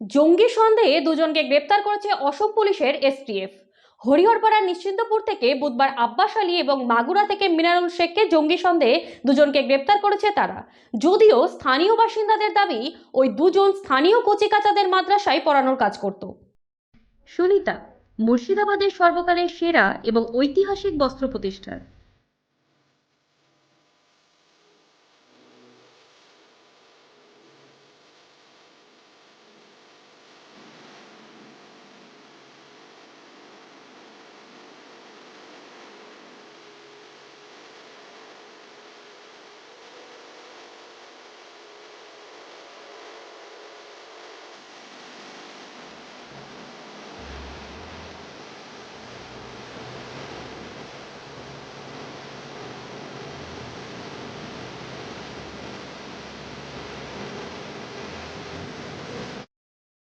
জঙ্গি সন্দেহে দুজনকে গ্রেপ্তার করেছে অসম পুলিশের এসটিএফ। হরিহরপাড়ার নিশ্চিন্তপুর থেকে বুধবার আব্বাস আলী এবং মাগুরা থেকে মিনারুল শেখকে জঙ্গি সন্দেহে দুজনকে গ্রেপ্তার করেছে তারা। যদিও স্থানীয় বাসিন্দাদের দাবি, ওই দুজন স্থানীয় কচিকাচাদের মাদ্রাসায় পড়ানোর কাজ করত। সুনিতা, মুর্শিদাবাদের সর্বকালের সেরা এবং ঐতিহাসিক বস্ত্র প্রতিষ্ঠান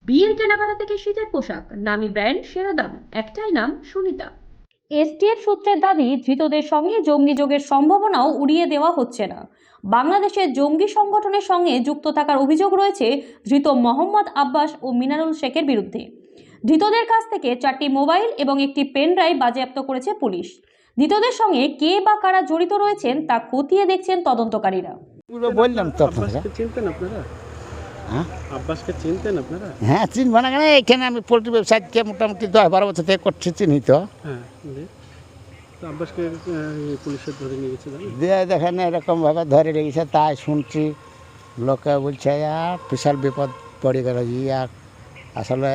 বিয়ের কেনাকাটা থেকে শীতের পোশাক নামি ব্র্যান্ড সেরা দাম একটাই নাম সুনিতা। এসটিএফ সূত্রের দাবি ধৃতদের সঙ্গে জঙ্গি যোগের সম্ভাবনাও উড়িয়ে দেওয়া হচ্ছে না। বাংলাদেশের জঙ্গি সংগঠনের সঙ্গে যুক্ত থাকার অভিযোগ রয়েছে ধৃত মোহাম্মদ আব্বাস ও মিনারুল শেখের বিরুদ্ধে। ধৃতদের কাছ থেকে চারটি মোবাইল এবং একটি পেন ড্রাইভ বাজেয়াপ্ত করেছে পুলিশ। ধৃতদের সঙ্গে কে বা কারা জড়িত রয়েছেন তা খতিয়ে দেখছেন তদন্তকারীরা। বললাম তো আপনারা। চিনতেন আপনারা? হ্যাঁ? আব্বাসকে চিনতেন আপনারা? হ্যাঁ চিনব না কেন? এখানে আমি পোলট্রি ব্যবসাকে মোটামুটি দশ বারো বছর থেকে করছি চিনি তো। হ্যাঁ আব্বাসকে আহ, ধরে নিয়ে গেছে দেখেন এরকমভাবে ধরে রেখেছে তাই শুনছি। লোকে বলছে বিশাল বিপদ পড়ে গেল ইয়া আসলে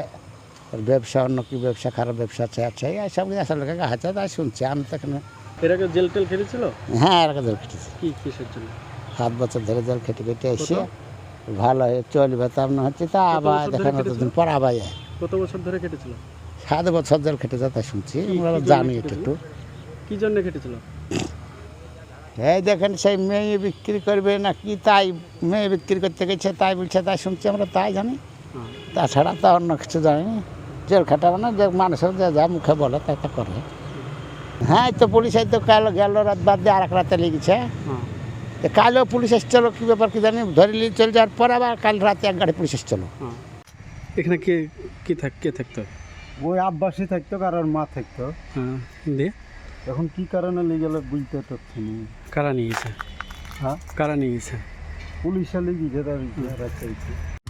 ব্যবসা অন্য কি ব্যবসা খারাপ ব্যবসা আছে আছে এইসব আসলে লোকে আছে তাই শুনছি আমি তো এখানে এর জেল টেল খেটেছিল? হ্যাঁ এরকম জল খেটেছি কি কিসের জন্য? সাত বছর ধরে জল খেটে খেটে এসে ভালো হয়ে চলবে তার না হচ্ছে তা আবার ধরে দেখেন? অতদিন পর আবার যায়। কত বছর ধরে কেটেছিল? সাত বছর জল খেটে যা তাই শুনছি আমরা জানি কেটেছিল? একটু। কি জন্য কেটেছিল? এই দেখেন সেই মেয়ে বিক্রি করবে না কি তাই মেয়ে বিক্রি করতে গেছে তাই বলছে তাই শুনছি আমরা তাই জানি। হ্যাঁ। তাছাড়া তো অন্য কিছু জানি জেল খাটাবো না যে মানুষের যা যা মুখে বলে তাই তো করে। হ্যাঁ তো পুলিশ তো কাল গেল রাত বাদ দিয়ে আর এক রাতে লেগেছে। হ্যাঁ। কালও পুলিশ এসছিল কী ব্যাপার কী জানি ধরে নিয়ে চলে যাওয়ার পর আবার কাল রাতে এক গাড়ি পুলিশ এসছিল। হ্যাঁ। এখানে কে কে থাক কে থাকতো? ওই আব্বাসী থাকতো কারোর মা থাকতো। হ্যাঁ দিয়ে? এখন কি কারণে নিয়ে গেলে বুঝতে পারছি না। কারা নিয়ে গেছে? হ্যাঁ? কারা নিয়ে গেছে? পুলিশ তার ইতিহাস চাইছে